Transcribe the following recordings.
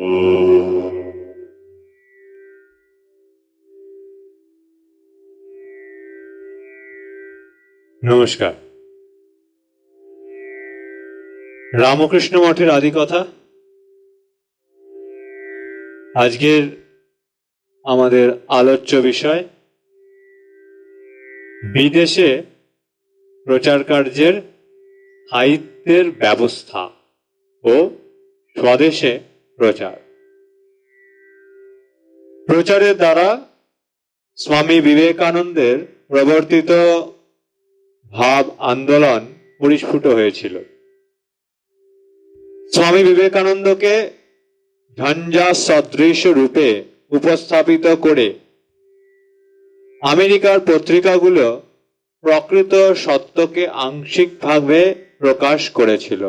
নমস্কার। রামকৃষ্ণ মঠের আদি কথা আজকের আমাদের আলোচ্য বিষয়, বিদেশে প্রচার কার্যের সাহিত্যের ব্যবস্থা ও স্বদেশে প্রচার। প্রচারের দ্বারা স্বামী বিবেকানন্দের প্রবর্তিত ভাব আন্দোলন পরিস্ফুট হয়েছিল। স্বামী বিবেকানন্দকে ঝঞ্ঝা সদৃশ রূপে উপস্থাপিত করে আমেরিকার পত্রিকাগুলো প্রকৃত সত্যকে আংশিকভাবে প্রকাশ করেছিল।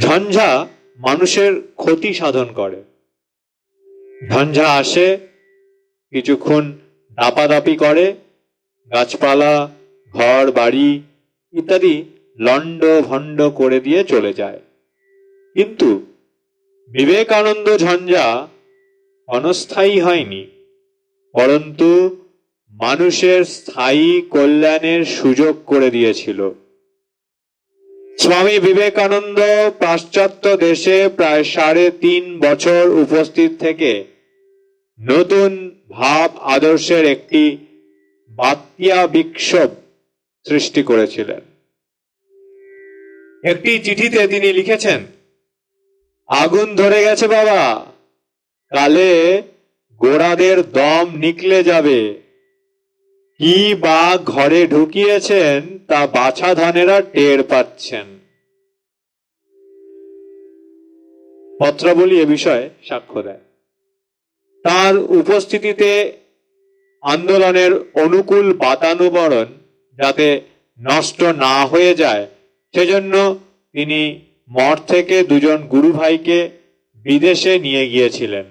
ঝঞ্ঝা মানুষের ক্ষতি সাধন করে। ঝঞ্ঝা আসে, কিছুক্ষণ দাপাদাপি করে, গাছপালা, ঘর, বাড়ি ইত্যাদি লণ্ড ভণ্ড করে দিয়ে চলে যায়। কিন্তু বিবেকানন্দ ঝঞ্ঝা অনস্থায়ী হয়নি পরন্তু মানুষের স্থায়ী কল্যাণের সুযোগ করে দিয়েছিল। স্বামী বিবেকানন্দ পাশ্চাত্য দেশে প্রায় সাড়ে তিন বছর উপস্থিত থেকে নতুন ভাব আদর্শের একটি বাত্যা বিক্ষোভ সৃষ্টি করেছিলেন। একটি চিঠিতে তিনি লিখেছেন, আগুন ধরে গেছে বাবা, কালে গোড়াদের দম নিকলে যাবে। কি বা ঘরে ঢুকিয়েছেন, তা বাছা ধানেরা টের পাচ্ছেন। পত্রাবলী এ বিষয়ে সাক্ষ্য দেয়। তার উপস্থিতিতে আন্দোলনের অনুকূল বাতানুবরণ যাতে নষ্ট না হয়ে যায়, সেজন্য তিনি মঠ থেকে দুজন গুরু ভাইকে বিদেশে নিয়ে গিয়েছিলেন।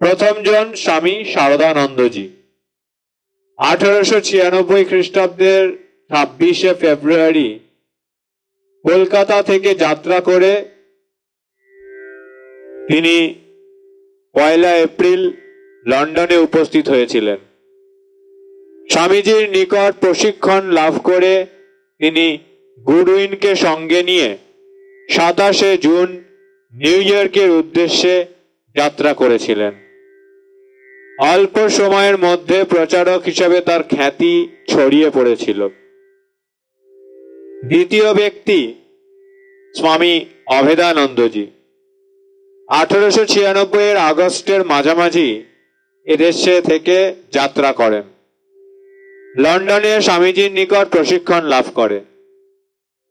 প্রথমজন স্বামী শারদানন্দজি। আঠারোশো ছিয়ানব্বই খ্রিস্টাব্দের ছাব্বিশে ফেব্রুয়ারি কলকাতা থেকে যাত্রা করে তিনি পয়লা এপ্রিল লন্ডনে উপস্থিত হয়েছিলেন। স্বামীজির নিকট প্রশিক্ষণ লাভ করে তিনি গুডউইনকে সঙ্গে নিয়ে সাতাশে জুন নিউ ইয়র্কের উদ্দেশ্যে যাত্রা করেছিলেন। অল্প সময়ের মধ্যে প্রচারক হিসেবে তার খ্যাতি ছড়িয়ে পড়েছিল। দ্বিতীয় ব্যক্তি স্বামী অভেদানন্দজি। আঠারোশো ছিয়ানব্বই এর আগস্টের মাঝামাঝি এদেশে থেকে যাত্রা করেন। লন্ডনে স্বামীজির নিকট প্রশিক্ষণ লাভ করে।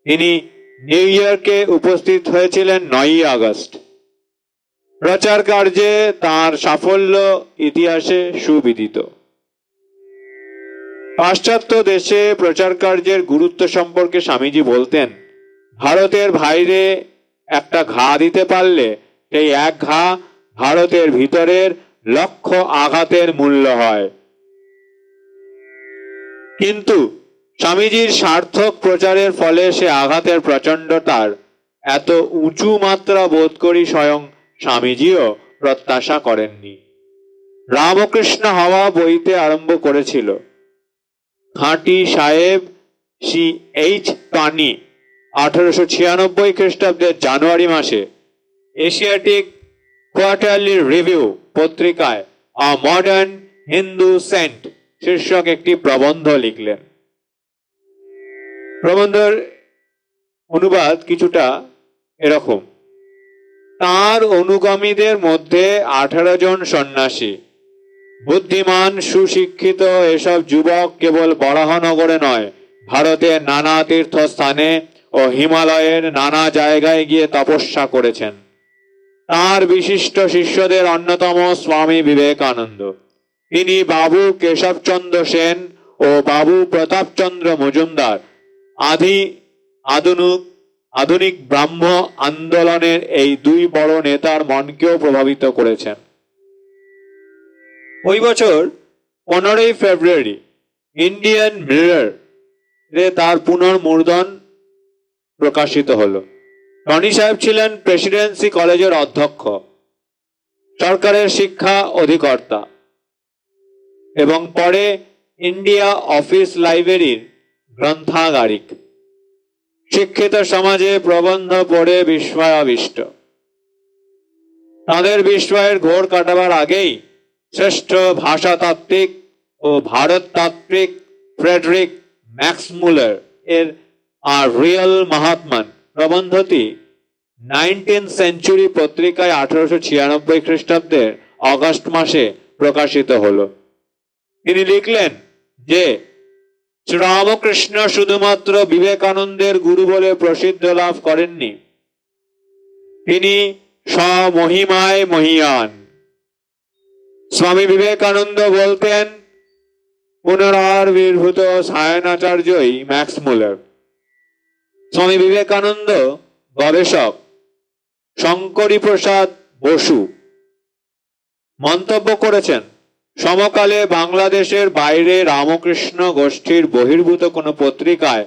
তিনি নিউ ইয়র্কে উপস্থিত হয়েছিলেন নয়ই আগস্ট। প্রচার কার্যে তার সাফল্য ইতিহাসে সুবিদিত। পাশ্চাত্য দেশে প্রচার কার্যের গুরুত্ব সম্পর্কে স্বামীজি বলতেন, ভারতের বাইরে একটা ঘা দিতে পারলে সেই এক ঘা ভারতের ভিতরের লক্ষ আঘাতের মূল্য হয়। কিন্তু স্বামীজির সার্থক প্রচারের ফলে সে আঘাতের প্রচণ্ডতার এত উঁচু মাত্রা বোধ করি স্বয়ং স্বামীজিও প্রত্যাশা করেননি। রামকৃষ্ণ হাওয়া বইতে আরম্ভ করেছিল। খাঁটি সাহেব সি এইচ পানি আঠারোশো ছিয়ানব্বই খ্রিস্টাব্দের জানুয়ারি মাসে এশিয়াটিক কোয়ার্টারলি রিভিউ পত্রিকায় আ মডার্ন হিন্দু সেন্ট শীর্ষক একটি প্রবন্ধ লিখলেন। প্রবন্ধের অনুবাদ কিছুটা এরকম। তার অনুগামীদের মধ্যে আঠারো জন সন্ন্যাসী। বুদ্ধিমান, সুশিক্ষিত এসব যুবক কেবল বরাহনগরে নয়, ভারতের নানা তীর্থস্থানে ও হিমালয়ের নানা জায়গায় গিয়ে তপস্যা করেছেন। তার বিশিষ্ট শিষ্যদের অন্যতম স্বামী বিবেকানন্দ। তিনি বাবু কেশবচন্দ্র সেন ও বাবু প্রতাপচন্দ্র মজুমদার, আদি, আধুনিক আধুনিক ব্রাহ্ম আন্দোলনের এই দুই বড় নেতার মনকেও প্রভাবিত করেছেন। ওই বছর পনেরোই ফেব্রুয়ারি ইন্ডিয়ান মিরর রে তার পুনর্মুদ্রণ প্রকাশিত হল। টনি সাহেব ছিলেন প্রেসিডেন্সি কলেজের অধ্যক্ষ, সরকারের শিক্ষা অধিকর্তা এবং পরে ইন্ডিয়া অফিস লাইব্রেরির গ্রন্থাগারিক। শিক্ষিত সমাজে প্রবন্ধ পড়ে বিস্ময়াবিষ্ট। তাদের বিস্ময়ের ঘোর কাটাবার আগেই শ্রেষ্ঠ ভাষাতাত্ত্বিক ও ভারততাত্ত্বিক ফ্রেডরিক ম্যাক্সমুলার এর আর রিয়েল মহাত্মান প্রবন্ধটি নাইনটিন সেঞ্চুরি পত্রিকায় আঠারোশো ছিয়ানব্বই খ্রিস্টাব্দের অগস্ট মাসে প্রকাশিত হল। তিনি লিখলেন যে শ্রীরামকৃষ্ণ শুধুমাত্র বিবেকানন্দের গুরু বলে প্রসিদ্ধ লাভ করেননি। তিনি স্বমহিমায় মহিয়ান। স্বামী বিবেকানন্দ বলতেন, পুনরাবির্ভূত সায়নাচার্যই ম্যাক্স মুলার। স্বামী বিবেকানন্দ গবেষক শঙ্করী প্রসাদ বসু মন্তব্য করেছেন সমকালে বাংলাদেশের বাইরে রামকৃষ্ণ গোষ্ঠীর বহির্ভূত কোনো পত্রিকায়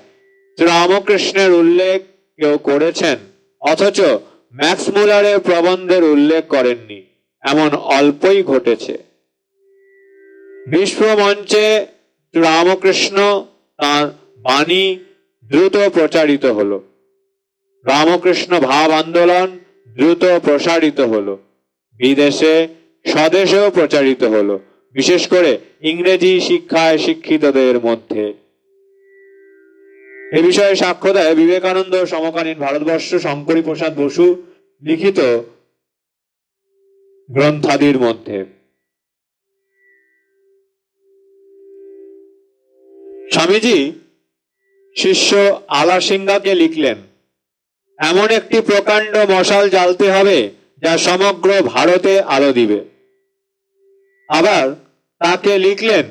রামকৃষ্ণের উল্লেখ কেউ করেছেন, অথচ ম্যাক্স মুলারের প্রবন্ধের উল্লেখ করেননি। এমন অল্পই ঘটেছে। বিশ্বমঞ্চে রামকৃষ্ণ তার বাণী দ্রুত প্রচারিত হলো। রামকৃষ্ণ ভাব আন্দোলন দ্রুত প্রসারিত হলো। বিদেশে স্বদেশেও প্রচারিত হলো। বিশেষ করে ইংরেজি শিক্ষায় শিক্ষিতদের মধ্যে। এ বিষয়ে সাক্ষ্য দেয় বিবেকানন্দ সমকালীন ভারতবর্ষ শঙ্করী প্রসাদ বসু লিখিত গ্রন্থাদির মধ্যে। স্বামীজি শিষ্য আলা সিংহাকে লিখলেন, এমন একটি প্রকাণ্ড মশাল জ্বালতে হবে যা সমগ্র ভারতে আলো দিবে। আবার তাকে লিখলেন,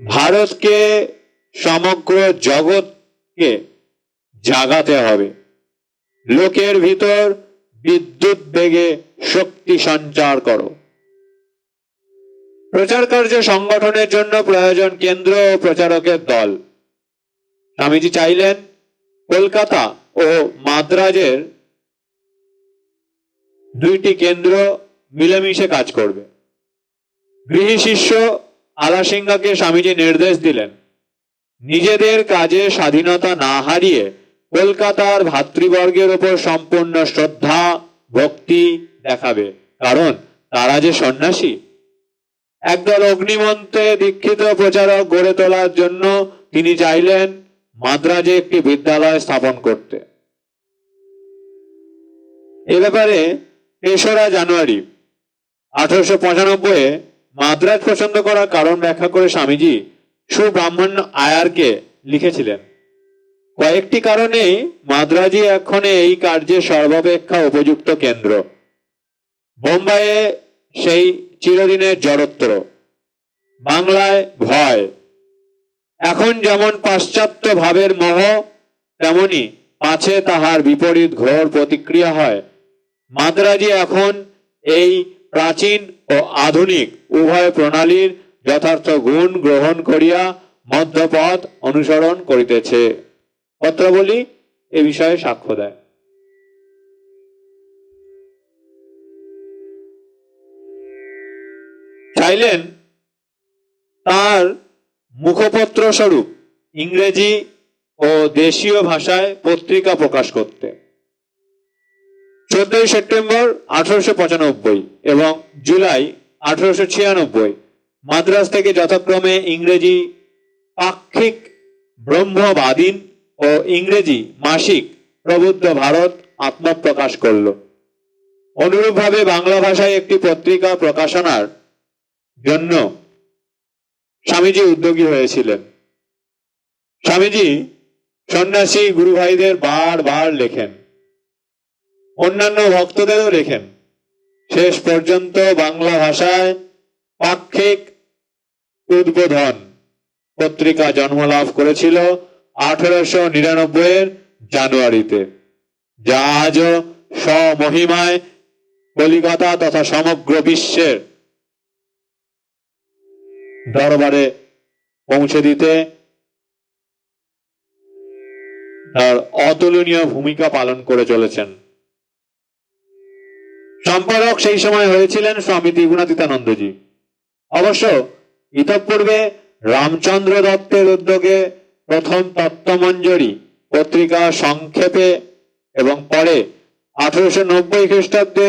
ভারতকে সমগ্র জগৎকে জাগাতে হবে। লোকের ভিতর বিদ্যুৎ বেগে শক্তি সঞ্চার করো। প্রচার কার্য সংগঠনের জন্য প্রয়োজন কেন্দ্র ও প্রচারকের দল। স্বামীজি চাইলেন, কলকাতা ও মাদ্রাজের দুইটি কেন্দ্র মিলেমিশে কাজ করবে। গৃহী শিষ্য আলাসিংহাকে স্বামীজি নির্দেশ দিলেন। নিজেদের কাজে স্বাধীনতা না হারিয়ে কলকাতার ভাতৃবর্গের ওপর সম্পূর্ণ শ্রদ্ধা, ভক্তি দেখাবে। কারণ তারা যে সন্ন্যাসী। একদল অগ্নিমন্ত্রে দীক্ষিত প্রচারক গড়ে তোলার জন্য তিনি চাইলেন মাদ্রাজে একটি বিদ্যালয় স্থাপন করতে। এ ব্যাপারে তেসরা জানুয়ারি আঠারোশো পঁচানব্বই মাদ্রাজ পছন্দ করার কারণ ব্যাখ্যা করে স্বামীজি সুব্রাহ্মণ্য আয়ারকে লিখেছিলেন। কয়েকটি কারণেই মাদ্রাজি এখন এই কার্যে সর্বাপেক্ষা উপযুক্ত কেন্দ্র। বোম্বাইয়ে সেই চিরদিনের জড়ত্ব। বাংলায় ভয়। এখন যেমন পাশ্চাত্য ভাবের মোহ, তেমনি পাছে তাহার বিপরীত ঘোর প্রতিক্রিয়া হয়। মাদ্রাজি এখন এই প্রাচীন ও আধুনিক উভয় প্রণালীর যথার্থ গুণ গ্রহণ করিয়া মধ্যপথ অনুসরণ করিতেছে। পত্রবলী এ বিষয়ে সাক্ষ্য দেয়। চাইলেন তার মুখপত্র স্বরূপ ইংরেজি ও দেশীয় ভাষায় পত্রিকা প্রকাশ করতে। চোদ্দই সেপ্টেম্বর আঠারোশো পঁচানব্বই এবং জুলাই আঠারোশো ছিয়ানব্বই। মাদ্রাজ থেকে যথাক্রমে ইংরেজি পাক্ষিক, ব্রহ্মবাদীন ও ইংরেজি মাসিক প্রবুদ্ধ ভারত আত্মপ্রকাশ করল। অনুরূপভাবে বাংলা ভাষায় একটি পত্রিকা প্রকাশনার জন্য স্বামীজি উদ্যোগী হয়েছিলেন। স্বামীজি সন্ন্যাসী গুরু ভাইদের বারবার লেখেন। অন্যান্য ভক্তদেরও লেখেন, শেষ পর্যন্ত বাংলা ভাষায় পাক্ষিক উদ্বোধন পত্রিকা জন্মলাভ করেছিল আঠারোশো নিরানব্বই এর জানুয়ারিতে। যা আজও স্বমহিমায় কলিকাতা তথা সমগ্র বিশ্বের দরবারে পৌঁছে দিতে তার অতুলনীয় ভূমিকা পালন করে চলেছেন। সম্পাদক সেই সময় হয়েছিলেন স্বামী ত্রিগুণাতীতানন্দজি অবশ্য ইতঃপূর্বে রামচন্দ্র দত্তের উদ্যোগে প্রথম তত্ত্বমঞ্জরি পত্রিকা সংক্ষেপে এবং পরে আঠারোশো নব্বই খ্রিস্টাব্দে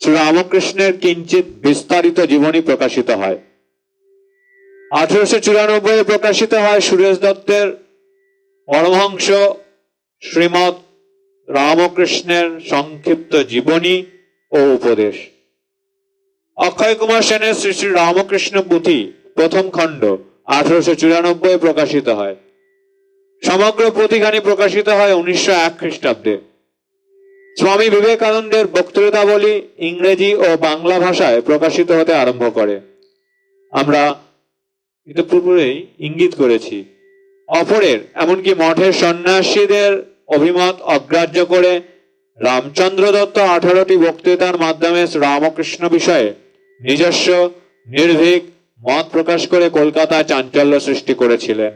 শ্রীরামকৃষ্ণের কিঞ্চিত বিস্তারিত জীবনী প্রকাশিত হয়। আঠারোশো চুরানব্বই প্রকাশিত হয় সুরেশ দত্তের পরমহংস শ্রীমৎ রামকৃষ্ণের সংক্ষিপ্ত জীবনী। ও উপদেশ। অক্ষয় কুমার সেনের শ্রী শ্রী রামকৃষ্ণ পুঁথি, প্রথম খণ্ড, আঠারোশো চুরানব্বই প্রকাশিত হয়। সমগ্র পুঁথিখানি প্রকাশিত হয় উনিশশো এক খ্রিস্টাব্দে। স্বামী বিবেকানন্দের বক্তৃতাবলী ইংরেজি ও বাংলা ভাষায় প্রকাশিত হতে আরম্ভ করে। আমরা ইতিপূর্বেই ইঙ্গিত করেছি। অপরের, এমনকি মঠের সন্ন্যাসীদের অভিমত অগ্রাহ্য করে রামচন্দ্র দত্ত আঠারোটি বক্তৃতার মাধ্যমে রামকৃষ্ণ বিষয়ে নিজস্ব, নির্ভীক মত প্রকাশ করে কলকাতায় চাঞ্চল্য সৃষ্টি করেছিলেন।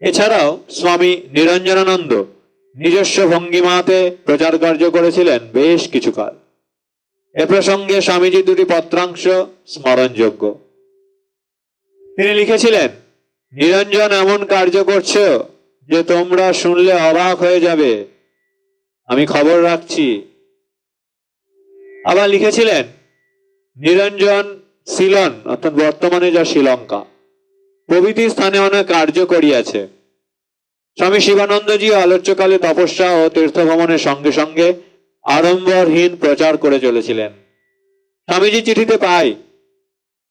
এছাড়াও স্বামী নিরঞ্জনানন্দ নিজস্ব ভঙ্গিমাতে প্রচার কার্য করেছিলেন বেশ কিছুকাল। এ প্রসঙ্গে স্বামীজি দুটি পত্রাংশ স্মরণযোগ্য। তিনি লিখেছিলেন, নিরঞ্জন এমন কার্য করছ যে তোমরা শুনলে অবাক হয়ে যাবে। আমি খবর রাখছি। আবার লিখেছিলেন, নিরঞ্জন সিলন অর্থাৎ বর্তমানে যা শ্রীলঙ্কা, প্রভৃতি স্থানে অনেক কার্য করিয়াছে। স্বামী শিবানন্দজি আলোচ্যকালে তপস্যা ও তীর্থ ভ্রমণের সঙ্গে সঙ্গে আড়ম্বরহীন প্রচার করে চলেছিলেন। স্বামীজি চিঠিতে পাই,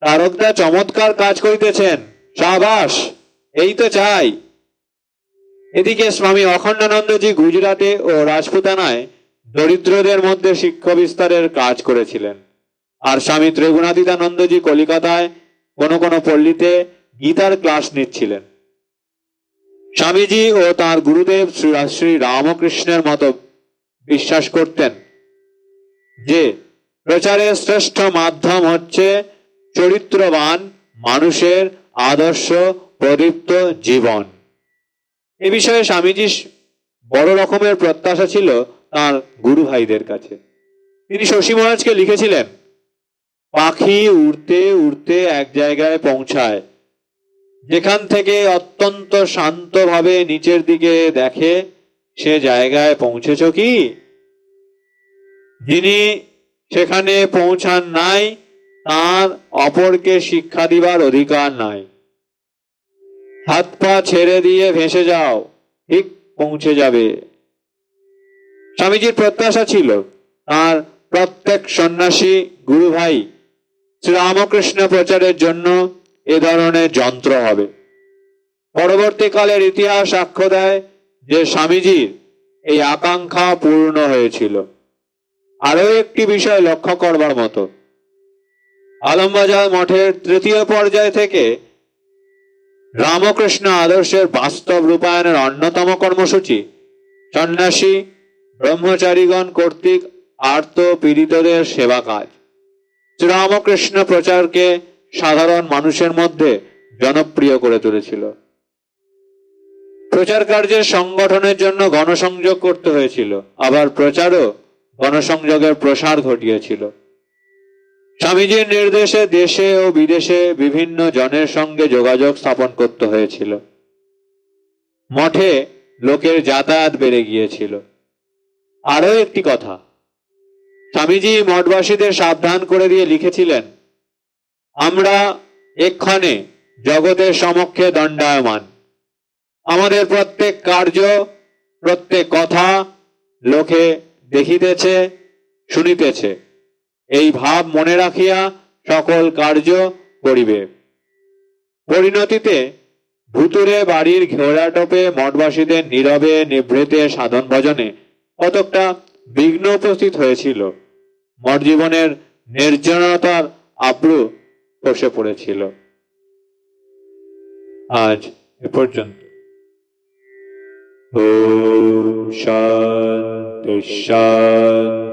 তারকদা চমৎকার কাজ করিতেছেন, সাবাস, এই তো চাই। এদিকে স্বামী অখণ্ডানন্দজি গুজরাটে ও রাজপুতানায় দরিদ্রদের মধ্যে শিক্ষা বিস্তারের কাজ করেছিলেন। আর স্বামী ত্রিগুণাতীতানন্দজি কলিকাতায় কোনো কোনো পল্লীতে গীতার ক্লাস নিচ্ছিলেন। স্বামীজি ও তার গুরুদেব শ্রী শ্রী রামকৃষ্ণের মতো বিশ্বাস করতেন যে প্রচারের শ্রেষ্ঠ মাধ্যম হচ্ছে চরিত্রবান মানুষের আদর্শ প্রদীপ্ত জীবন। এ বিষয়ে স্বামীজি বড় রকমের প্রত্যাশা ছিল তার গুরু ভাইদের কাছে। তিনি শশী মহারাজকে লিখেছিলেন, পাখি উড়তে উড়তে এক জায়গায় পৌঁছায়। যেখান থেকে অত্যন্ত শান্তভাবে নিচের দিকে দেখে সে জায়গায় পৌঁছেছ কি? যিনি সেখানে পৌঁছান নাই, তার অপরকে শিক্ষা দিবার অধিকার নাই। হাত পা ছেড়ে দিয়ে ভেসে যাও, ঠিক পৌঁছে যাবে। স্বামীজির প্রত্যাশা ছিল, তার প্রত্যেক সন্ন্যাসী, গুরু ভাই, শ্রীরামকৃষ্ণ প্রচারের জন্য এ ধরনের যন্ত্র হবে। পরবর্তীকালের ইতিহাস সাক্ষ্য দেয় যে স্বামীজির এই আকাঙ্ক্ষা পূর্ণ হয়েছিল। আরও একটি বিষয় লক্ষ্য করবার মতো। আলমবাজার মঠের তৃতীয় পর্যায় থেকে রামকৃষ্ণ আদর্শের বাস্তব রূপায়ণের অন্যতম কর্মসূচি। সন্ন্যাসী, ব্রহ্মচারীগণ কর্তৃক আর্ত পীড়িতদের সেবা কাজ। শ্রীরামকৃষ্ণ প্রচারকে সাধারণ মানুষের মধ্যে জনপ্রিয় করে তুলেছিল। প্রচার কার্যের সংগঠনের জন্য গণসংযোগ করতে হয়েছিল। আবার প্রচারও গণসংযোগের প্রসার ঘটিয়েছিল। স্বামীজির নির্দেশে দেশে ও বিদেশে বিভিন্ন জনের সঙ্গে যোগাযোগ স্থাপন করতে হয়েছিল। মঠে লোকের যাতায়াত বেড়ে গিয়েছিল। আরও একটি কথা, স্বামীজি মঠবাসীদের সাবধান করে দিয়ে লিখেছিলেন, আমরা এক্ষণে জগতের সমক্ষে দণ্ডায়মান। আমাদের প্রত্যেক কার্য, প্রত্যেক কথা লোকে দেখিতেছে, শুনিতেছে। এই ভাব মনে রাখিয়া সকল কার্য করিবে। পরিণতিতে ভুতুরে বাড়ির ঘেরাটোপে মঠবাসীদের নীরবে নিভৃতে সাধন ভজনে কতকটা বিঘ্ন উপস্থিত হয়েছিল। মঠ জীবনের নির্জনতার আব্রু বসে পড়েছিল। আজ এ পর্যন্ত। ও শান্তি শান্তি।